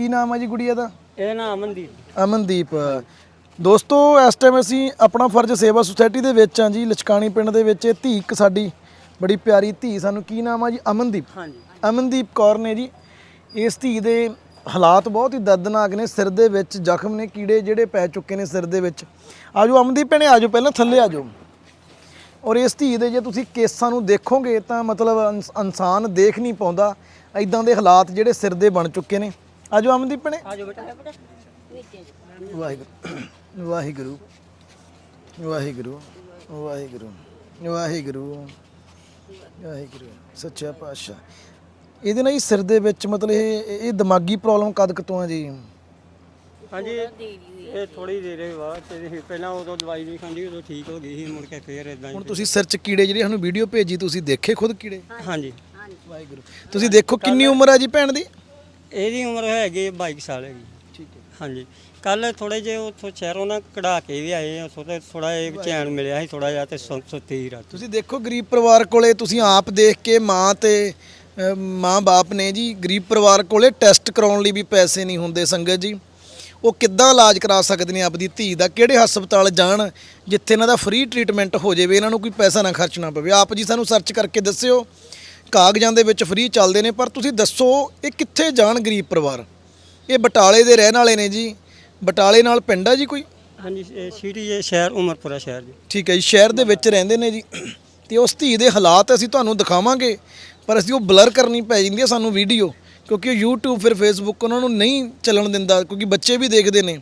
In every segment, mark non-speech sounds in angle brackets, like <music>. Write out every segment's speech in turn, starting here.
ਕੀ ਨਾਮ ਹੈ ਜੀ ਗੁੜੀਆ ਦਾ? ਇਹ ਨਾ ਅਮਨਦੀਪ। ਅਮਨਦੀਪ। ਦੋਸਤੋ ਇਸ ਟਾਈਮ ਅਸੀਂ ਆਪਣਾ ਫਰਜ਼ ਸੇਵਾ ਸੁਸਾਇਟੀ ਦੇ ਵਿੱਚ ਹਾਂ ਜੀ ਲਚਕਾਣੀ ਪਿੰਡ ਦੇ ਵਿੱਚ। ਇਹ ਧੀ ਇੱਕ ਸਾਡੀ ਬੜੀ ਪਿਆਰੀ ਧੀ ਸਾਨੂੰ ਕੀ ਨਾਮ ਆ ਜੀ? ਅਮਨਦੀਪ। ਹਾਂਜੀ। ਅਮਨਦੀਪ ਕੌਰ ਨੇ ਜੀ ਇਸ ਧੀ ਦੇ ਹਾਲਾਤ ਬਹੁਤ ਹੀ ਦਰਦਨਾਕ ਨੇ। ਸਿਰ ਦੇ ਵਿੱਚ ਜ਼ਖਮ ਨੇ ਕੀੜੇ ਜਿਹੜੇ ਪੈ ਚੁੱਕੇ ਨੇ ਸਿਰ ਦੇ ਵਿੱਚ। ਆਜੋ ਅਮਨਦੀਪ ਭੈਣੇ ਆਜੋ ਪਹਿਲਾਂ ਥੱਲੇ ਆਜੋ। ਔਰ ਇਸ ਧੀ ਦੇ ਜੇ ਤੁਸੀਂ ਕੇਸਾਂ ਨੂੰ ਦੇਖੋਗੇ ਤਾਂ ਮਤਲਬ ਇਨਸ- ਇਨਸਾਨ ਦੇਖ ਨਹੀਂ ਪਾਉਂਦਾ। ਐਦਾਂ ਦੇ ਹਾਲਾਤ ਜਿਹੜੇ ਸਿਰ ਦੇ ਬਣ ਚੁੱਕੇ ਨੇ। ਆਜੋ ਅਮਨਦੀਪ ਭੈਣੇ। ਆਜੋ ਬੇਟਾ। ਵਾਹਿਗੁਰੂ। ਵਾਹਿਗੁਰੂ। ਵਾਹਿਗੁਰੂ। ਵਾਹਿਗੁਰੂ। ਵਾਹਿਗੁਰੂ। ਵਾਹਿਗੁਰੂ। ਸੱਚਾ ਪਾਤਸ਼ਾਹ। ਇਹਦੇ ਨਾਲ ਹੀ ਸਿਰ ਦੇ ਵਿੱਚ ਮਤਲਬ ਇਹ ਇਹ ਦਿਮਾਗੀ ਪ੍ਰੋਬਲਮ ਕਦ ਕੁ ਤੋਂ ਆ ਜੀ? ਹਾਂਜੀ ਇਹ ਥੋੜੀ ਦੇਰ ਬਾਅਦ ਤੇ ਪਹਿਲਾਂ ਉਦੋਂ ਦਵਾਈ ਨਹੀਂ ਖਾਂਦੀ ਉਦੋਂ ਠੀਕ ਹੋ ਗਈ ਸੀ ਮੁੜ ਕੇ ਫੇਰ ਇਦਾਂ ਹੁਣ ਤੁਸੀਂ ਸਿਰ 'ਚ ਕੀੜੇ ਜਿਹੜੇ ਸਾਨੂੰ ਵੀਡੀਓ ਭੇਜੀ ਤੁਸੀਂ ਦੇਖੇ ਖੁਦ ਕੀੜੇ? ਹਾਂਜੀ। ਵਾਹਿਗੁਰੂ। ਤੁਸੀਂ ਦੇਖੋ ਕਿੰਨੀ ਉਮਰ ਆ ਜੀ ਭੈਣ ਦੀ? ਇਹਦੀ ਉਮਰ ਹੈਗੀ 22 ਸਾਲ ਹੈਗੀ। ਠੀਕ ਹੈ। ਹਾਂਜੀ। ਕੱਲ ਥੋੜੇ ਜੇ ਉੱਥੋਂ ਸ਼ਹਿਰੋਂ ਨਾ ਕਢਾ ਕੇ ਵੀ ਆਏ ਆ ਥੋੜਾ ਥੋੜਾ ਇੱਕ ਚੈਨ ਮਿਲਿਆ ਸੀ ਥੋੜਾ ਜਿਹਾ ਤੇ ਸੁ- ਸੁੱਤੀ ਰਾਤ। ਤੁਸੀਂ ਦੇਖੋ ਗਰੀਬ ਪਰਿਵਾਰ ਕੋਲੇ ਤੁਸੀਂ ਆਪ ਦੇਖ ਕੇ ਮਾਂ ਤੇ ਅ, ਮਾਂ ਬਾਪ ਨੇ ਜੀ ਗਰੀਬ ਪਰਿਵਾਰ ਕੋਲੇ ਟੈਸਟ ਕਰਾਉਣ ਲਈ ਵੀ ਪੈਸੇ ਨਹੀਂ ਹੁੰਦੇ ਸੰਗਤ ਜੀ। ਉਹ ਕਿੱਦਾਂ ਇਲਾਜ ਕਰਾ ਸਕਦੇ ਨੇ ਆਪਦੀ ਧੀ ਦਾ? ਕਿਹੜੇ ਹਸਪਤਾਲ ਜਾਣ ਜਿੱਥੇ ਇਹਨਾਂ ਦਾ ਫ੍ਰੀ ਟ੍ਰੀਟਮੈਂਟ ਹੋ ਜਾਵੇ ਇਹਨਾਂ ਨੂੰ ਕੋਈ ਪੈਸਾ ਨਾ ਖਰਚਣਾ ਪਵੇ? ਆਪ ਜੀ ਸਾਨੂੰ ਸਰਚ ਕਰਕੇ ਦੱਸਿਓ। ਕਾਗਜ਼ਾਂ ਦੇ ਵਿੱਚ ਫ੍ਰੀ ਚੱਲਦੇ ਨੇ ਪਰ ਤੁਸੀਂ ਦੱਸੋ ਇਹ ਕਿੱਥੇ ਜਾਣ ਗਰੀਬ ਪਰਿਵਾਰ? ਇਹ ਬਟਾਲੇ ਦੇ ਰਹਿਣ ਵਾਲੇ ਨੇ ਜੀ। ਬਟਾਲੇ ਨਾਲ ਪਿੰਡ ਆ ਜੀ ਕੋਈ? ਹਾਂਜੀ ਇਹ ਸਿਟੀ ਜੇ ਸ਼ਹਿਰ ਉਮਰਪੁਰਾ ਸ਼ਹਿਰ ਜੀ। ਠੀਕ ਹੈ ਜੀ ਸ਼ਹਿਰ ਦੇ ਵਿੱਚ ਰਹਿੰਦੇ ਨੇ ਜੀ। ਤੇ ਉਸ ਧੀ ਦੇ ਹਾਲਾਤ ਅਸੀਂ ਤੁਹਾਨੂੰ ਦਿਖਾਵਾਂਗੇ ਪਰ ਅਸੀਂ ਉਹ ਬਲਰ ਕਰਨੀ ਪੈ ਜਾਂਦੀ ਹੈ ਸਾਨੂੰ ਵੀਡੀਓ ਕਿਉਂਕਿ ਉਹ YouTube ਫਿਰ Facebook ਉਹਨਾਂ ਨੂੰ ਨਹੀਂ ਚੱਲਣ ਦਿੰਦਾ ਕਿਉਂਕਿ ਬੱਚੇ ਵੀ ਦੇਖਦੇ ਨੇ।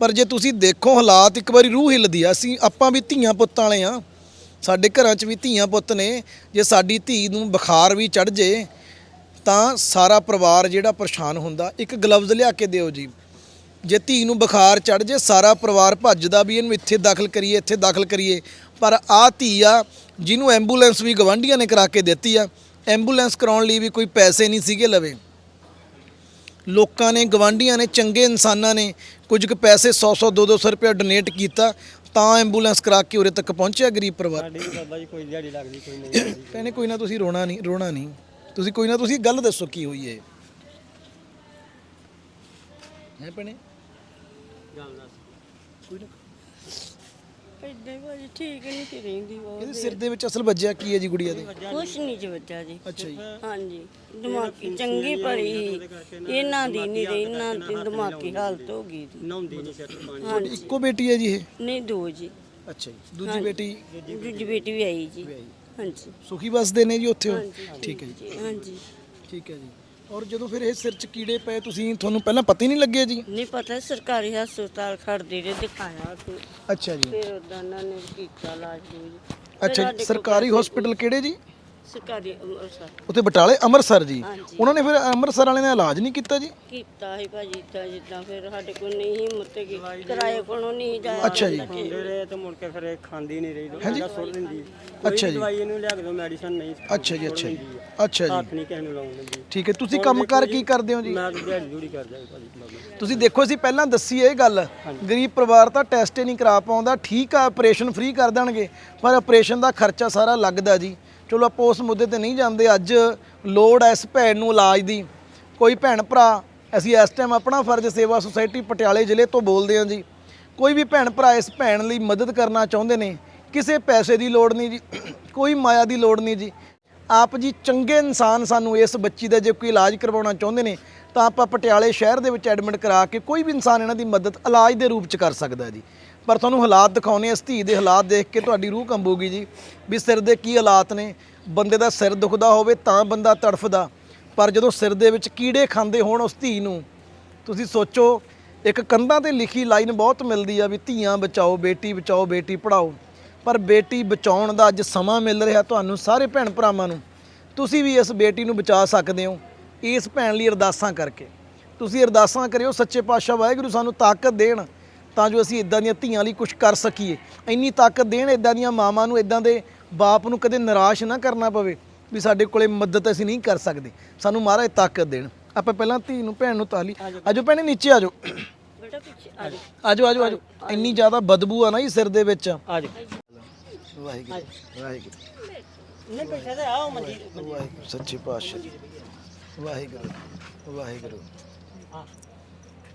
ਪਰ ਜੇ ਤੁਸੀਂ ਦੇਖੋ ਹਾਲਾਤ ਇੱਕ ਵਾਰੀ ਰੂਹ ਹਿੱਲਦੀ ਆ ਅਸੀਂ ਆਪਾਂ ਵੀ ਧੀਆਂ ਪੁੱਤਾਂ ਵਾਲੇ ਆ। ਸਾਡੇ ਘਰਾਂ 'ਚ ਵੀ ਧੀਆਂ ਪੁੱਤ ਨੇ, ਜੇ ਸਾਡੀ ਧੀ ਨੂੰ ਬੁਖਾਰ ਵੀ ਚੜ ਜੇ, ਤਾਂ ਸਾਰਾ ਪਰਿਵਾਰ ਜਿਹੜਾ ਪਰੇਸ਼ਾਨ ਹੁੰਦਾ। ਇੱਕ ਗਲਵਜ਼ ਲਿਆ ਕੇ ਦਿਓ ਜੀ। ਜੇ ਧੀ ਨੂੰ ਬੁਖਾਰ ਚੜ ਜੇ, ਸਾਰਾ ਪਰਿਵਾਰ ਭੱਜਦਾ ਵੀ ਇਹਨੂੰ ਇੱਥੇ ਦਾਖਲ ਕਰੀਏ, ਇੱਥੇ ਦਾਖਲ ਕਰੀਏ। ਪਰ ਆ ਧੀ ਆ, ਜਿਹਨੂੰ ਐਂਬੂਲੈਂਸ ਵੀ ਗਵਾਂਢੀਆਂ ਨੇ ਕਰਾ ਕੇ ਦਿੱਤੀ ਆ ਐਂਬੂਲੈਂਸ ਕਰਾਉਣ ਲਈ ਵੀ ਕੋਈ ਪੈਸੇ ਨਹੀਂ ਸੀਗੇ ਲਵੇ। ਲੋਕਾਂ ਨੇ ਗਵਾਂਢੀਆਂ ਨੇ, ਚੰਗੇ ਇਨਸਾਨਾਂ ਨੇ ਕੁਝ ਕੁ ਪੈਸੇ 100 100 200 ਰੁਪਏ ਡੋਨੇਟ ਕੀਤਾ। ਤਾਂ ਐਂਬੂਲੈਂਸ ਕਰਾ ਕੇ ਉਰੇ ਤੱਕ ਪਹੁੰਚਿਆ ਗਰੀਬ ਪਰਿਵਾਰ? ਸਾਡੀ ਵੀ ਬਾਬਾ ਜੀ ਕੋਈ ਦਿਹਾੜੀ ਲੱਗਦੀ ਕੋਈ ਨਹੀਂ ਲੱਗਦੀ। <coughs> ਕਹਿੰਦੇ ਕੋਈ ਨਾ ਤੁਸੀਂ ਰੋਣਾ ਨਹੀਂ ਰੋਣਾ ਨਹੀਂ। ਤੁਸੀਂ ਕੋਈ ਨਾ ਤੁਸੀਂ ਗੱਲ ਦੱਸੋ ਕੀ ਹੋਈ ਹੈ ਹੈ ਭੈਣੇ? ਗੱਲ ਦੱਸ। ਕੋਈ ਨਾ। ਏਦਾਂ ਹੀ ਭਾਜੀ ਠੀਕ ਨਹੀਂ ਸੀ ਰਹਿੰਦੀ ਉਹ ਇਹਦੇ ਸਿਰ ਦੇ ਵਿੱਚ ਅਸਲ ਵੱਜਿਆ ਕੀ ਹੈ ਜੀ ਗੁੜੀਆ ਦੇ? ਕੁਛ ਨਹੀਂ ਜੀ ਬੱਚਾ ਜੀ। ਅੱਛਾ ਜੀ। ਹਾਂਜੀ ਦਿਮਾਗੀ ਚੰਗੀ ਭਲੀ ਸੀ। ਇਹਨਾਂ ਦੀ ਨਹੀਂ ਰਹੀ ਇਹਨਾਂ ਦੀ ਦਿਮਾਗੀ ਹਾਲਤ ਹੋ ਗਈ ਜੀ। ਨਹਾਉਂਦੀ ਨਹੀਂ ਸਿਰ ਤੋਂ ਪਾਣੀ। ਹਾਂਜੀ। ਇੱਕੋ ਬੇਟੀ ਹੈ ਜੀ ਇਹ? ਨਹੀਂ ਦੋ ਜੀ। ਅੱਛਾ ਜੀ। ਦੂਜੀ ਬੇਟੀ? ਦੂਜੀ ਬੇਟੀ ਵੀ ਆਈ ਜੀ। ਵਿਆਹੀ। ਹਾਂਜੀ। ਸੁਖੀ ਵਸਦੇ ਨੇ ਜੀ ਉੱਥੇ ਉਹ? ਹਾਂਜੀ। ਠੀਕ ਹੈ ਜੀ ਜੀ, ਹਾਂਜੀ। ਠੀਕ ਹੈ ਜੀ। ਔਰ ਜਦੋਂ ਫਿਰ ਇਹ ਸਿਰ 'ਚ ਕੀੜੇ ਪਏ ਤੁਸੀਂ ਤੁਹਾਨੂੰ ਪਹਿਲਾਂ ਪਤਾ ਹੀ ਨਹੀਂ ਲੱਗਿਆ ਜੀ? ਨਹੀਂ ਪਤਾ ਸਰਕਾਰੀ ਹਸਪਤਾਲ ਖੜਦੇ ਰਹੇ ਦਿਖਾਇਆ ਤੇ ਅੱਛਾ ਜੀ। ਫਿਰ ਉਦਾਂ ਉਹਨਾਂ ਨੇ ਕੀਤਾ ਇਲਾਜ। ਜੀ ਅੱਛਾ ਸਰਕਾਰੀ ਹਸਪੀਟਲ ਕਿਹੜੇ ਜੀ? ਸਰਕਾਰੀ ਅੰਮ੍ਰਿਤਸਰ। ਉੱਥੇ ਬਟਾਲੇ ਅੰਮ੍ਰਿਤਸਰ ਜੀ। ਹਾਂਜੀ। ਉਹਨਾਂ ਨੇ ਫਿਰ ਅੰਮ੍ਰਿਤਸਰ ਵਾਲਿਆਂ ਨੇ ਇਲਾਜ ਨਹੀਂ ਕੀਤਾ ਜੀ? ਕੀਤਾ ਸੀ ਭਾਜੀ ਤਾਂ ਜਿੱਦਾਂ ਫਿਰ ਸਾਡੇ ਕੋਲ ਨਹੀਂ ਹਿੰਮਤ ਹੈਗੀ ਕਿਰਾਏ ਕੋਲੋਂ ਨਹੀਂ ਜਾਇਆ ਅੱਛਾ ਜੀ। ਖਾਂਦੇ ਰਹੇ ਤੇ ਮੁੜ ਕੇ ਫਿਰ ਇਹ ਖਾਂਦੀ ਨਹੀਂ ਰਹੀ ਦਵਾਈ ਸੁੱਟ ਦਿੰਦੀ। ਅੱਛਾ ਜੀ। ਦਵਾਈ ਇਹਨੂੰ ਲਿਆ ਕੇ ਦੋ ਮੈਡੀਸਨ ਨਹੀਂ। ਅੱਛਾ ਜੀ ਅੱਛਾ ਜੀ। ਅੱਛਾ ਜੀ। ਹੱਥ ਨਹੀਂ ਕਿਸੇ ਨੂੰ ਲਾਉਣ ਦਿੰਦੀ। ਠੀਕ ਹੈ। ਤੁਸੀਂ ਕੰਮ ਕਰ ਕੀ ਕਰਦੇ ਹੋ ਜੀ? ਮੈਂ ਤਾਂ ਦਿਹਾੜੀ ਜੁੜੀ ਕਰਦਾ ਜੀ ਭਾਜੀ ਬਾਬਾ ਤੁਸੀਂ ਦੇਖੋ ਅਸੀਂ ਪਹਿਲਾਂ ਦੱਸੀ ਇਹ ਗੱਲ। ਗਰੀਬ ਪਰਿਵਾਰ ਤਾਂ ਟੈਸਟ ਹੀ ਨਹੀਂ ਕਰਾ ਪਾਉਂਦਾ। ਠੀਕ ਆ ਆਪਰੇਸ਼ਨ ਫ੍ਰੀ ਕਰ ਦੇਣਗੇ ਪਰ ਆਪਰੇਸ਼ਨ ਦਾ ਖਰਚਾ ਸਾਰਾ ਲੱਗਦਾ ਜੀ। ਚਲੋ ਆਪਾਂ ਉਸ ਮੁੱਦੇ ਤੇ ਨਹੀਂ ਜਾਂਦੇ। ਅੱਜ ਲੋੜ ਐ ਇਸ ਭੈਣ ਨੂੰ ਇਲਾਜ ਦੀ। ਕੋਈ ਭੈਣ ਭਰਾ, ਅਸੀਂ ਇਸ ਟਾਈਮ ਆਪਣਾ ਫਰਜ਼ ਸੇਵਾ ਸੁਸਾਇਟੀ ਪਟਿਆਲੇ ਜ਼ਿਲ੍ਹੇ ਤੋਂ ਬੋਲਦੇ ਹਾਂ ਜੀ। ਕੋਈ ਵੀ ਭੈਣ ਭਰਾ ਇਸ ਭੈਣ ਲਈ ਮਦਦ ਕਰਨਾ ਚਾਹੁੰਦੇ ਨੇ, ਕਿਸੇ ਪੈਸੇ ਦੀ ਲੋੜ ਨਹੀਂ ਜੀ, ਕੋਈ ਮਾਇਆ ਦੀ ਲੋੜ ਨਹੀਂ ਜੀ। ਆਪ ਜੀ ਚੰਗੇ ਇਨਸਾਨ ਸਾਨੂੰ ਇਸ ਬੱਚੀ ਦਾ ਜੇ ਕੋਈ ਇਲਾਜ ਕਰਵਾਉਣਾ ਚਾਹੁੰਦੇ ਨੇ, ਤਾਂ ਆਪਾਂ ਪਟਿਆਲੇ ਸ਼ਹਿਰ ਦੇ ਵਿੱਚ ਐਡਮਿਟ ਕਰਾ ਕੇ ਕੋਈ ਵੀ ਇਨਸਾਨ ਇਹਨਾਂ ਦੀ ਮਦਦ ਇਲਾਜ ਦੇ ਰੂਪ ਚ ਕਰ ਸਕਦਾ ਜੀ। ਪਰ ਤੁਹਾਨੂੰ ਹਾਲਾਤ ਦਿਖਾਉਣੇ ਇਸ ਧੀ ਦੇ ਹਾਲਾਤ ਦੇਖ ਕੇ ਤੁਹਾਡੀ ਰੂਹ ਕੰਬੂਗੀ ਜੀ, ਵੀ ਸਿਰ ਦੇ ਕੀ ਹਾਲਾਤ ਨੇ। ਬੰਦੇ ਦਾ ਸਿਰ ਦੁਖਦਾ ਹੋਵੇ ਤਾਂ ਬੰਦਾ ਤੜਫਦਾ, ਪਰ ਜਦੋਂ ਸਿਰ ਦੇ ਵਿੱਚ ਕੀੜੇ ਖਾਂਦੇ ਹੋਣ ਉਸ ਧੀ ਨੂੰ, ਤੁਸੀਂ ਸੋਚੋ, ਇੱਕ ਕੰਧਾਂ ਤੇ ਲਿਖੀ ਲਾਈਨ ਬਹੁਤ ਮਿਲਦੀ ਆ ਵੀ ਧੀਆਂ ਬਚਾਓ, ਬੇਟੀ ਬਚਾਓ, ਬੇਟੀ ਪੜਾਓ ਪਰ ਬੇਟੀ ਬਚਾਉਣ ਦਾ ਅੱਜ ਸਮਾਂ ਮਿਲ ਰਿਹਾ ਤੁਹਾਨੂੰ ਸਾਰੇ ਭੈਣ ਭਰਾਵਾਂ ਨੂੰ। ਤੁਸੀਂ ਵੀ ਇਸ ਬੇਟੀ ਨੂੰ ਬਚਾ ਸਕਦੇ ਹੋ, ਇਸ ਭੈਣ ਲਈ ਅਰਦਾਸਾਂ ਕਰਕੇ। ਤੁਸੀਂ ਅਰਦਾਸਾਂ ਕਰਿਓ, ਸੱਚੇ ਪਾਤਸ਼ਾਹ ਵਾਹਿਗੁਰੂ ਸਾਨੂੰ ਤਾਕਤ ਦੇਣ ਤਾਂ ਜੋ ਅਸੀਂ ਇਦਾਂ ਦੀਆਂ ਧੀਆਂ ਲਈ ਕੁਝ ਕਰ ਸਕੀਏ। ਇੰਨੀ ਤਾਕਤ ਦੇਣ ਇਦਾਂ ਦੀਆਂ ਮਾਵਾਂ ਨੂੰ ਇਦਾਂ ਦੇ ਬਾਪ ਨੂੰ ਕਦੇ ਨਿਰਾਸ਼ ਨਾ ਕਰਨਾ ਪਵੇ ਵੀ ਸਾਡੇ ਕੋਲੇ ਮਦਦ ਅਸੀਂ ਨਹੀਂ ਕਰ ਸਕਦੇ। ਸਾਨੂੰ ਮਹਾਰਾਜ ਤਾਕਤ ਦੇਣ। ਆਪਾਂ ਪਹਿਲਾਂ ਧੀ ਨੂੰ ਭੈਣ ਨੂੰ ਤਾਲੀ। ਆਜੋ ਭੈਣੇ ਨੀਚੇ ਆਜੋ ਬੇਟਾ ਪਿੱਛੇ ਆਜੋ ਆਜੋ ਆਜੋ। ਇੰਨੀ ਜ਼ਿਆਦਾ ਬਦਬੂ ਆ ਨਾ ਜੀ ਸਿਰ ਦੇ ਵਿੱਚ। ਵਾਹਿਗੁਰੂ ਵਾਹਿਗੁਰੂ। ਨਹੀਂ ਪੈਸੇ ਤੇ ਆਓ ਮੰਦੀ ਵਾਹਿਗੁਰੂ ਸੱਚੇ ਪਾਤਸ਼ਾਹ ਵਾਹਿਗੁਰੂ ਵਾਹਿਗੁਰੂ।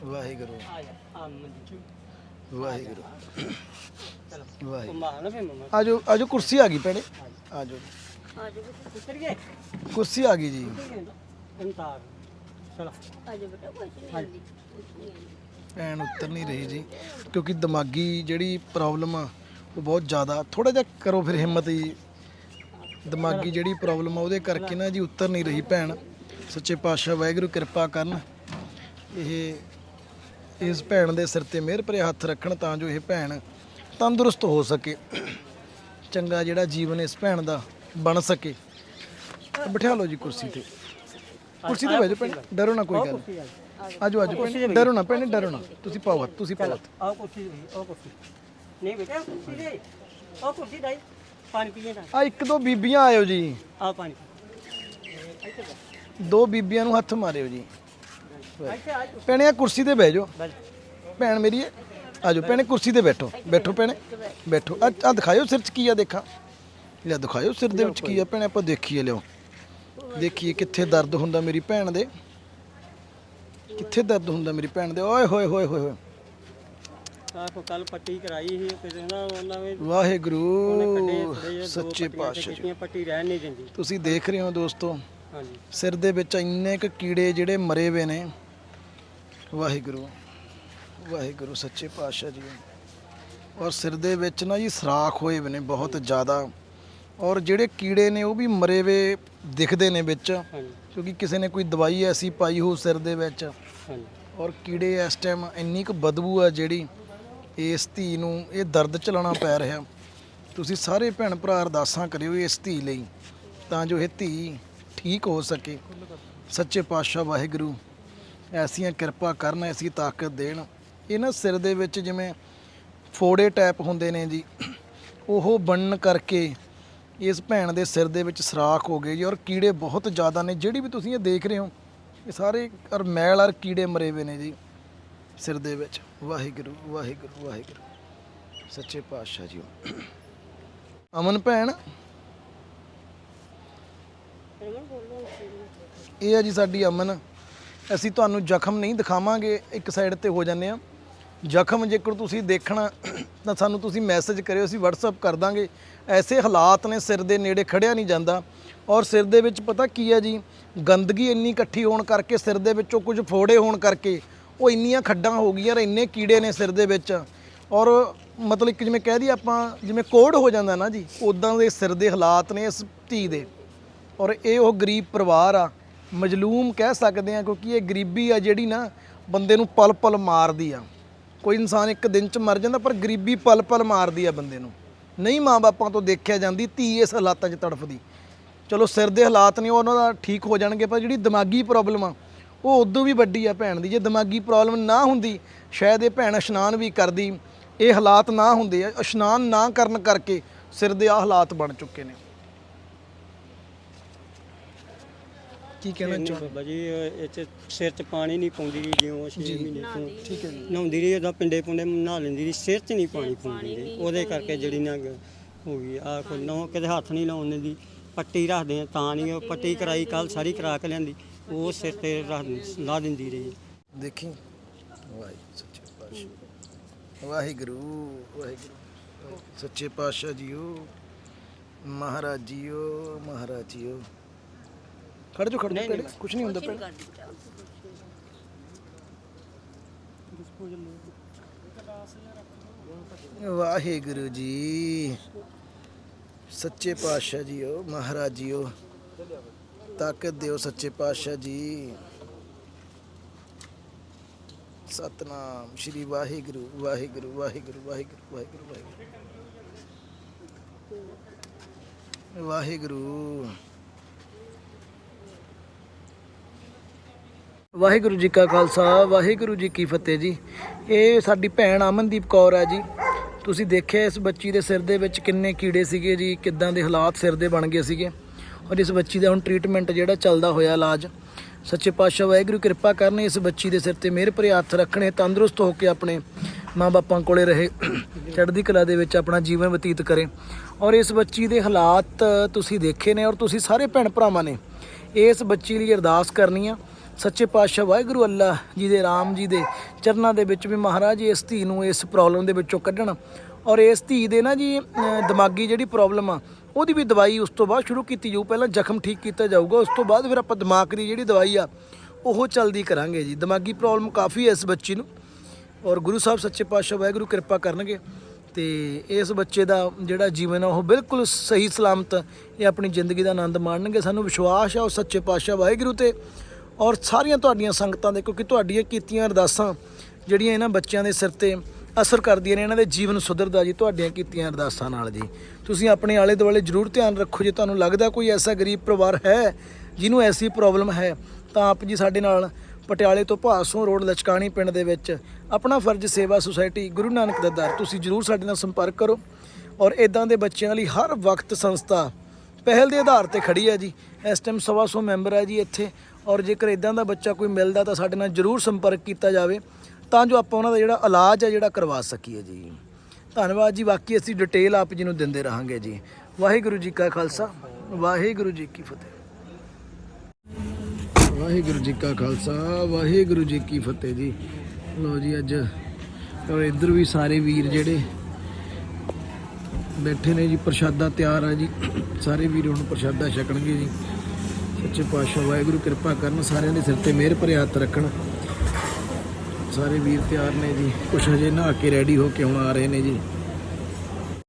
ਵਾਹਿਗੁਰੂ। ਆ ਜਾ ਆ ਮੰਜੀ ਵਾਹਿਗੁਰੂ। ਚਲੋ ਵਾਹਿਗੁਰੂ ਮੰਮਾ ਨਾ? ਫੇ ਮੰਮਾ ਆਜੋ ਆਜੋ ਕੁਰਸੀ ਆ ਗਈ ਭੈਣੇ। ਆਜੋ। ਆ ਜਾ ਉਤਰ ਗਏ? ਕੁਰਸੀ ਆ ਗਈ ਜੀ। ਚਲੋ। ਬੇਟਾ ਨਹੀਂ। ਭੈਣ ਉੱਤਰ ਨਹੀਂ ਰਹੀ ਜੀ ਕਿਉਂਕਿ ਦਿਮਾਗੀ ਜਿਹੜੀ ਪ੍ਰੋਬਲਮ ਆ ਉਹ ਬਹੁਤ ਜ਼ਿਆਦਾ ਥੋੜਾ ਜਿਹਾ ਕਰੋ ਫਿਰ ਹਿੰਮਤ ਜੀ। ਦਿਮਾਗੀ ਜਿਹੜੀ ਪ੍ਰੋਬਲਮ ਆ ਉਹਦੇ ਕਰਕੇ ਨਾ ਜੀ ਉੱਤਰ ਨਹੀਂ ਰਹੀ ਭੈਣ। ਸੱਚੇ ਪਾਤਸ਼ਾਹ ਵਾਹਿਗੁਰੂ ਕਿਰਪਾ ਕਰਨ। ਇਹ ਇਸ ਭੈਣ ਦੇ ਸਿਰ ਤੇ ਮਿਹਰ ਭਰੇ ਹੱਥ ਰੱਖਣ ਤਾਂ ਜੋ ਇਹ ਭੈਣ ਤੰਦਰੁਸਤ ਹੋ ਸਕੇ। ਚੰਗਾ ਜਿਹੜਾ ਜੀਵਨ ਇਸ ਭੈਣ ਦਾ ਬਣ ਸਕੇ। ਬਿਠਾ ਲਓ ਜੀ ਕੁਰਸੀ ਤੇ। ਕੁਰਸੀ ਤੇ ਬਹਿ ਜਾਓ ਭੈਣ ਡਰੋ ਨਾ ਕੋਈ ਗੱਲ। ਆਜੋ ਆਜੋ ਭੈਣ ਡਰੋ ਨਾ ਭੈਣ ਡਰੋ ਨਾ। ਤੁਸੀਂ ਪਾਓ ਹੱਥ, ਤੁਸੀਂ ਪਾਓ ਹੱਥ। ਆਹ ਕੁਰਸੀ ਦੇ ਉਹ ਕੁਰਸੀ ਨਹੀਂ ਬੇਟਾ ਉਹ ਕੁਰਸੀ ਦੇ ਉਹ ਕੁਰਸੀ ਦੇ ਪਾਣੀ ਪੀਏ ਨਾ ਆ ਇੱਕ ਦੋ ਬੀਬੀਆਂ ਆਇਓ ਜੀ। ਪਾਣੀ ਦੋ ਬੀਬੀਆਂ ਨੂੰ ਹੱਥ ਮਾਰਿਓ ਜੀ। ਭੈਣੇ ਆ ਕੁਰਸੀ ਤੇ ਬਹਿ ਜਾਓ। ਭੈਣ ਮੇਰੀ ਹੈ। ਆ ਜਾਓ ਭੈਣੇ ਕੁਰਸੀ ਤੇ ਬੈਠੋ। ਬੈਠੋ ਭੈਣੇ ਬੈਠੋ। ਆ ਆ ਦਿਖਾਇਓ ਸਿਰ 'ਚ ਕੀ ਆ ਦੇਖਾਂ। ਲੈ ਦਿਖਾਇਓ ਸਿਰ ਦੇ ਵਿੱਚ ਕੀ ਆ। ਭੈਣੇ ਆਪਾਂ ਦੇਖੀਏ ਲਿਓ ਦੇਖੀਏ ਕਿੱਥੇ ਦਰਦ ਹੁੰਦਾ ਮੇਰੀ ਭੈਣ ਦੇ। ਕਿੱਥੇ ਦਰਦ ਹੁੰਦਾ ਮੇਰੀ ਭੈਣ ਦੇ। ਓਏ ਹੋਏ ਹੋਏ ਹੋਏ ਕੱਲ ਪੱਟੀ ਕਰਾਈ ਸੀ ਉਹਨਾਂ ਕੱਢੇ ਵਾਹਿਗੁਰੂ ਸੱਚੇ ਪਾਤਸ਼ਾਹ ਜੀ। ਕੀਤੀਆਂ, ਪੱਟੀ ਰਹਿਣ ਨਹੀਂ ਦਿੰਦੀ। ਤੁਸੀਂ ਦੇਖ ਰਹੇ ਹੋ ਦੋਸਤੋ ਹਾਂਜੀ। ਸਿਰ ਦੇ ਵਿੱਚ ਇੰਨੇ ਕੁ ਕੀੜੇ ਜਿਹੜੇ ਮਰੇ ਹੋਏ ਨੇ। ਵਾਹਿਗੁਰੂ ਵਾਹਿਗੁਰੂ ਸੱਚੇ ਪਾਤਸ਼ਾਹ ਜੀ। ਔਰ ਸਿਰ ਦੇ ਵਿੱਚ ਨਾ ਜੀ ਸਰਾਖ ਹੋਏ ਹੋਏ ਨੇ ਬਹੁਤ ਜ਼ਿਆਦਾ। ਔਰ ਜਿਹੜੇ ਕੀੜੇ ਨੇ ਉਹ ਵੀ ਮਰੇ ਵੇ ਦਿਖਦੇ ਨੇ ਵਿੱਚ ਕਿਉਂਕਿ ਕਿਸੇ ਨੇ ਕੋਈ ਦਵਾਈ ਐਸੀ ਪਾਈ ਹੋ ਸਿਰ ਦੇ ਵਿੱਚ। ਔਰ ਕੀੜੇ ਇਸ ਟਾਈਮ ਇੰਨੀ ਕੁ ਬਦਬੂ ਆ ਜਿਹੜੀ ਇਸ ਧੀ ਨੂੰ ਇਹ ਦਰਦ ਚਲਾਉਣਾ ਪੈ ਰਿਹਾ। ਤੁਸੀਂ ਸਾਰੇ ਭੈਣ ਭਰਾ ਅਰਦਾਸਾਂ ਕਰਿਓ ਇਸ ਧੀ ਲਈ ਤਾਂ ਜੋ ਇਹ ਧੀ ਠੀਕ ਹੋ ਸਕੇ। ਸੱਚੇ ਪਾਤਸ਼ਾਹ ਵਾਹਿਗੁਰੂ ਐਸੀਆਂ ਕਿਰਪਾ ਕਰਨ ਐਸੀ ਤਾਕਤ ਦੇਣ। ਇਹ ਨਾ ਸਿਰ ਦੇ ਵਿੱਚ ਜਿਵੇਂ ਫੋੜੇ ਟੈਪ ਹੁੰਦੇ ਨੇ ਜੀ ਉਹ ਬਣਨ ਕਰਕੇ ਇਸ ਭੈਣ ਦੇ ਸਿਰ ਦੇ ਵਿੱਚ ਸਰਾਖ ਹੋ ਗਏ ਜੀ ਔਰ ਕੀੜੇ ਬਹੁਤ ਜ਼ਿਆਦਾ ਨੇ। ਜਿਹੜੀ ਵੀ ਤੁਸੀਂ ਇਹ ਦੇਖ ਰਹੇ ਹੋ ਇਹ ਸਾਰੇ ਔਰ ਮੈਲ ਔਰ ਕੀੜੇ ਮਰੇ ਹੋਏ ਨੇ ਜੀ ਸਿਰ ਦੇ ਵਿੱਚ। ਵਾਹਿਗੁਰੂ ਵਾਹਿਗੁਰੂ ਵਾਹਿਗੁਰੂ। ਸੱਚੇ ਪਾਤਸ਼ਾਹ ਜੀ ਅਮਨ ਭੈਣ। ਇਹ ਹੈ ਜੀ ਸਾਡੀ ਅਮਨ। ਅਸੀਂ ਤੁਹਾਨੂੰ ਜ਼ਖਮ ਨਹੀਂ ਦਿਖਾਵਾਂਗੇ, ਇੱਕ ਸਾਈਡ ਤੇ ਹੋ ਜਾਂਦੇ ਆ ਜ਼ਖਮ ਜੇਕਰ ਤੁਸੀਂ ਦੇਖਣਾ, ਤਾਂ ਸਾਨੂੰ ਤੁਸੀਂ ਮੈਸੇਜ ਕਰਿਓ, ਅਸੀਂ WhatsApp ਕਰ ਦਾਂਗੇ। ਐਸੇ ਹਾਲਾਤ ਨੇ ਸਿਰ ਦੇ ਨੇੜੇ ਖੜਿਆ ਨਹੀਂ ਜਾਂਦਾ। ਔਰ ਸਿਰ ਦੇ ਵਿੱਚ ਪਤਾ ਕੀ ਹੈ ਜੀ? ਗੰਦਗੀ ਇੰਨੀ ਇਕੱਠੀ ਹੋਣ ਕਰਕੇ ਸਿਰ ਦੇ ਵਿੱਚੋਂ ਕੁਝ ਫੋੜੇ ਹੋਣ ਕਰਕੇ ਉਹ ਇੰਨੀਆਂ ਖੱਡਾਂ ਹੋ ਗਈਆਂ ਔਰ ਇੰਨੇ ਕੀੜੇ ਨੇ ਸਿਰ ਦੇ ਵਿੱਚ। ਔਰ ਮਤਲਬ ਇੱਕ ਜਿਵੇਂ ਕਹਿ ਦਈਏ ਆਪਾਂ, ਜਿਵੇਂ ਕੋੜ ਹੋ ਜਾਂਦਾ ਨਾ ਜੀ ਉਦਾਂ ਦੇ ਸਿਰ ਦੇ ਹਾਲਾਤ ਨੇ ਇਸ ਧੀ ਦੇ। ਔਰ ਇਹ ਉਹ ਗਰੀਬ ਪਰਿਵਾਰ ਆ ਮਜਲੂਮ ਕਹਿ ਸਕਦੇ ਆ ਕਿਉਂਕਿ ਇਹ ਗਰੀਬੀ ਆ ਜਿਹੜੀ ਨਾ ਬੰਦੇ ਨੂੰ ਪਲ ਪਲ ਮਾਰਦੀ ਆ। ਕੋਈ ਇਨਸਾਨ ਇੱਕ ਦਿਨ ਚ ਮਰ ਜਾਂਦਾ ਪਰ ਗਰੀਬੀ ਪਲ ਪਲ ਮਾਰਦੀ ਆ ਬੰਦੇ ਨੂੰ। ਨਹੀਂ ਮਾਂ-ਬਾਪਾਂ ਤੋਂ ਦੇਖਿਆ ਜਾਂਦੀ, ਧੀ ਇਸ ਹਾਲਾਤਾਂ 'ਚ ਤੜਫਦੀ। ਚਲੋ ਸਿਰ ਦੇ ਹਾਲਾਤ ਨੇ ਉਹਨਾਂ ਦਾ ਠੀਕ ਹੋ ਜਾਣਗੇ, ਪਰ ਜਿਹੜੀ ਦਿਮਾਗੀ ਪ੍ਰੋਬਲਮ ਆ, ਉਹ ਉਦੋਂ ਵੀ ਵੱਡੀ ਆ ਭੈਣ ਦੀ। ਜੇ ਦਿਮਾਗੀ ਪ੍ਰੋਬਲਮ ਨਾ ਹੁੰਦੀ, ਸ਼ਾਇਦ ਇਹ ਭੈਣ ਇਸ਼ਨਾਨ ਵੀ ਕਰਦੀ। ਇਹ ਹਾਲਾਤ ਨਾ ਹੁੰਦੇ ਆ ਇਸ਼ਨਾਨ ਨਾ ਕਰਨ ਕਰਕੇ ਸਿਰ ਦੇ ਆ ਹਾਲਾਤ ਬਣ ਚੁੱਕੇ ਨੇ। ਕੀ ਕਹਿਣਾ ਚਾਹੁੰਦੇ ਬਾਬਾ ਜੀ ਇਹ ਇਹ 'ਚ ਸਿਰ 'ਚ ਪਾਣੀ ਨਹੀਂ ਪਾਉਂਦੀ ਰਹੀ ਜਿਉਂ 6 ਮਹੀਨੇ ਤੋਂ ਠੀਕ ਹੈ ਜੀ। ਨਹਾਉਂਦੀ ਰਹੀ ਉਹਦਾ ਪਿੰਡੇ ਪੁੰਡੇ ਨਹਾ ਲੈਂਦੀ ਰਹੀ ਸਿਰ 'ਚ ਨਹੀਂ ਪਾਣੀ ਪਾਉਂਦੀ ਰਹੀ ਉਹਦੇ ਕਰਕੇ ਜਿਹੜੀ ਨਾ ਗ- ਹੋ ਗਈ ਆ ਕੋਈ ਨਹੁੰ ਕਿਤੇ ਹੱਥ ਨਹੀਂ ਲਾਉਣ ਦਿੰਦੀ ਪੱਟੀ ਰੱਖਦੇ ਆ ਤਾਂ ਨਹੀਂ ਉਹ ਪੱਟੀ ਕਰਾਈ ਕੱਲ ਸਾਰੀ ਕਰਾ ਕੇ ਲਿਆਂਦੀ ਉਹ ਸਿਰ ਤੇ ਰੱਖ ਦਿੰ- ਲਾ ਦਿੰਦੀ ਰਹੀ। ਦੇਖੀ। ਵਾਹਿਗੁਰੂ ਸੱਚੇ ਪਾਤਸ਼ਾਹ। ਵਾਹਿਗੁਰੂ ਵਾਹਿਗੁਰੂ ਸੱਚੇ ਪਾਤਸ਼ਾਹ ਜੀਓ ਮਹਾਰਾਜ ਜੀਓ ਮਹਾਰਾਜ ਜੀਓ। ਖੜ ਜੋ ਖੜ ਜੋ ਭੈਣੇ ਕੁਝ ਨਹੀਂ ਹੁੰਦਾ ਭੈਣੇ ਵਾਹਿਗੁਰੂ ਜੀ ਸੱਚੇ ਪਾਤਸ਼ਾਹ ਜੀਓ ਮਹਾਰਾਜ ਜੀਓ ਤਾਕਤ ਦਿਓ ਸੱਚੇ ਪਾਤਸ਼ਾਹ ਜੀ। ਸਤਨਾਮ ਸ਼੍ਰੀ ਵਾਹਿਗੁਰੂ ਵਾਹਿਗੁਰੂ ਵਾਹਿਗੁਰੂ ਵਾਹਿਗੁਰੂ ਵਾਹਿਗੁਰੂ ਵਾਹਿਗੁਰੂ। ਵਾਹਿਗੁਰੂ। ਵਾਹਿਗੁਰੂ ਜੀ ਕਾ ਖਾਲਸਾ, ਵਾਹਿਗੁਰੂ ਜੀ ਕੀ ਫਤਿਹ ਜੀ। ਇਹ ਸਾਡੀ ਭੈਣ ਅਮਨਦੀਪ ਕੌਰ ਹੈ ਜੀ। ਤੁਸੀਂ ਦੇਖਿਆ ਇਸ ਬੱਚੀ ਦੇ ਸਿਰ ਦੇ ਵਿੱਚ ਕਿੰਨੇ ਕੀੜੇ ਸੀਗੇ ਜੀ, ਕਿੱਦਾਂ ਦੇ ਹਾਲਾਤ ਸਿਰ ਦੇ ਬਣ ਗਏ ਸੀਗੇ। ਔਰ ਇਸ ਬੱਚੀ ਦਾ ਹੁਣ ਟ੍ਰੀਟਮੈਂਟ ਜਿਹੜਾ ਚੱਲਦਾ ਹੋਇਆ ਇਲਾਜ। ਸੱਚੇ ਪਾਤਸ਼ਾਹ ਵਾਹਿਗੁਰੂ ਕਿਰਪਾ ਕਰਨ ਇਸ ਬੱਚੀ ਦੇ ਸਿਰ ਤੇ ਮਿਹਰ ਭਰੇ ਹੱਥ ਰੱਖਣੇ, ਤੰਦਰੁਸਤ ਹੋ ਕੇ ਆਪਣੇ ਮਾਂ-ਬਾਪਾਂ ਕੋਲੇ ਰਹੇ, ਚੜ੍ਹਦੀ ਕਲਾ ਦੇ ਵਿੱਚ ਆਪਣਾ ਜੀਵਨ ਬਤੀਤ ਕਰੇ। ਔਰ ਇਸ ਬੱਚੀ ਦੇ ਹਾਲਾਤ ਤੁਸੀਂ ਦੇਖੇ ਨੇ ਔਰ ਤੁਸੀਂ ਸਾਰੇ ਭੈਣ ਭਰਾਵਾਂ ਨੇ ਇਸ ਬੱਚੀ ਲਈ ਅਰਦਾਸ ਕਰਨੀ ਆ। ਸੱਚੇ ਪਾਤਸ਼ਾਹ ਵਾਹਿਗੁਰੂ ਅੱਲਾ ਜੀ ਦੇ, ਰਾਮ ਜੀ ਦੇ ਚਰਨਾਂ ਦੇ ਵਿੱਚ ਵੀ ਮਹਾਰਾਜ ਇਸ ਧੀ ਨੂੰ ਇਸ ਪ੍ਰੋਬਲਮ ਦੇ ਵਿੱਚੋਂ ਕੱਢਣ। ਔਰ ਇਸ ਧੀ ਦੇ ਨਾ ਜੀ ਦਿਮਾਗੀ ਜਿਹੜੀ ਪ੍ਰੋਬਲਮ ਆ, ਉਹਦੀ ਵੀ ਦਵਾਈ ਉਸ ਤੋਂ ਬਾਅਦ ਸ਼ੁਰੂ ਕੀਤੀ ਜਾਊ। ਪਹਿਲਾਂ ਜ਼ਖਮ ਠੀਕ ਕੀਤਾ ਜਾਊਗਾ, ਉਸ ਤੋਂ ਬਾਅਦ ਫਿਰ ਆਪਾਂ ਦਿਮਾਗ ਦੀ ਜਿਹੜੀ ਦਵਾਈ ਆ, ਉਹ ਚਲਦੀ ਕਰਾਂਗੇ ਜੀ। ਦਿਮਾਗੀ ਪ੍ਰੋਬਲਮ ਕਾਫੀ ਹੈ ਇਸ ਬੱਚੀ ਨੂੰ। ਔਰ ਗੁਰੂ ਸਾਹਿਬ ਸੱਚੇ ਪਾਤਸ਼ਾਹ ਵਾਹਿਗੁਰੂ ਕਿਰਪਾ ਕਰਨਗੇ। ਤੇ ਇਸ ਬੱਚੇ ਦਾ ਜਿਹੜਾ ਜੀਵਨ ਆ, ਉਹ ਬਿਲਕੁਲ ਸਹੀ ਸਲਾਮਤ, ਇਹ ਆਪਣੀ ਜ਼ਿੰਦਗੀ ਦਾ ਆਨੰਦ ਮਾਣਨਗੇ। ਸਾਨੂੰ ਵਿਸ਼ਵਾਸ ਆ ਉਹ ਸੱਚੇ ਪਾਤਸ਼ਾਹ ਵਾਹਿਗੁਰੂ ਤੇ। ਔਰ ਸਾਰੀਆਂ ਤੁਹਾਡੀਆਂ ਸੰਗਤਾਂ ਦੇ, ਕਿਉਂਕਿ ਤੁਹਾਡੀਆਂ ਕੀਤੀਆਂ ਅਰਦਾਸਾਂ ਜਿਹੜੀਆਂ ਇਹਨਾਂ ਬੱਚਿਆਂ ਦੇ ਸਿਰ ਤੇ ਅਸਰ ਕਰਦੀਆਂ ਨੇ, ਇਹਨਾਂ ਦੇ ਜੀਵਨ ਸੁਧਰਦਾ ਜੀ, ਤੁਹਾਡੀਆਂ ਕੀਤੀਆਂ ਅਰਦਾਸਾਂ ਨਾਲ ਜੀ। ਤੁਸੀਂ ਆਪਣੇ ਆਲੇ ਦੁਆਲੇ ਜ਼ਰੂਰ ਧਿਆਨ ਰੱਖੋ, ਜੇ ਤੁਹਾਨੂੰ ਲੱਗਦਾ ਕੋਈ ਐਸਾ ਗਰੀਬ ਪਰਿਵਾਰ ਹੈ ਜਿਹਨੂੰ ਐਸੀ ਪ੍ਰੋਬਲਮ ਹੈ, ਤਾਂ ਆਪ ਜੀ ਸਾਡੇ ਨਾਲ ਪਟਿਆਲੇ ਤੋਂ ਭਾਸੋਂ ਰੋਡ ਲਚਕਾਣੀ ਪਿੰਡ ਦੇ ਵਿੱਚ ਆਪਣਾ ਫਰਜ਼ ਸੇਵਾ ਸੁਸਾਇਟੀ ਗੁਰੂ ਨਾਨਕ ਦਾ ਦਰ, ਤੁਸੀਂ ਜਰੂਰ ਸਾਡੇ ਨਾਲ ਸੰਪਰਕ ਕਰੋ। ਔਰ ਇਦਾਂ ਦੇ ਬੱਚਿਆਂ ਲਈ ਹਰ ਵਕਤ ਸੰਸਥਾ ਪਹਿਲ ਦੇ ਆਧਾਰ ਤੇ ਖੜੀ ਹੈ ਜੀ। ਇਸ ਟਾਈਮ ਸਵਾ ਸੌ ਮੈਂਬਰ ਹੈ ਜੀ ਇੱਥੇ। ਔਰ ਜੇਕਰ ਇਦਾਂ ਦਾ ਬੱਚਾ ਕੋਈ ਮਿਲਦਾ ਤਾਂ ਸਾਡੇ ਨਾਲ ਜਰੂਰ ਸੰਪਰਕ ਕੀਤਾ ਜਾਵੇ, ਤਾਂ ਜੋ ਆਪਾਂ ਉਹਨਾਂ ਦਾ ਜਿਹੜਾ ਇਲਾਜ ਹੈ ਜਿਹੜਾ ਕਰਵਾ ਸਕੀਏ ਜੀ। ਧੰਨਵਾਦ ਜੀ, ਬਾਕੀ ਅਸੀਂ ਡਿਟੇਲ ਆਪ ਜੀ ਨੂੰ ਦਿੰਦੇ ਰਹਾਂਗੇ ਜੀ। ਵਾਹਿਗੁਰੂ ਜੀ ਕਾ ਖਾਲਸਾ, ਵਾਹਿਗੁਰੂ ਜੀ ਕੀ ਫਤਿਹ। ਵਾਹਿਗੁਰੂ ਜੀ ਕਾ ਖਾਲਸਾ, ਵਾਹਿਗੁਰੂ ਜੀ ਕੀ ਫਤਿਹ ਜੀ। ਲੋ ਜੀ, ਅੱਜ ਔਰ ਇੱਧਰ ਵੀ ਸਾਰੇ ਵੀਰ ਜਿਹੜੇ ਬੈਠੇ ਨੇ ਜੀ, ਪ੍ਰਸ਼ਾਦਾ ਤਿਆਰ ਆ ਜੀ। ਸਾਰੇ ਵੀਰ ਹੁਣ ਪ੍ਰਸ਼ਾਦਾ ਛਕਣਗੇ ਜੀ। ਸੱਚੇ ਪਾਤਸ਼ਾਹ ਵਾਹਿਗੁਰੂ ਕਿਰਪਾ ਕਰਨ, ਸਾਰਿਆਂ ਦੇ ਸਿਰ ਤੇ ਮਿਹਰ ਭਰੇ ਹੱਥ ਰੱਖਣ। ਸਾਰੇ ਵੀਰ ਤਿਆਰ ਨੇ ਜੀ। ਕੁਛ ਹਜੇ ਨਹਾ ਕੇ ਰੈਡੀ ਹੋ ਕੇ ਹੁਣ ਆ ਰਹੇ ਨੇ ਜੀ।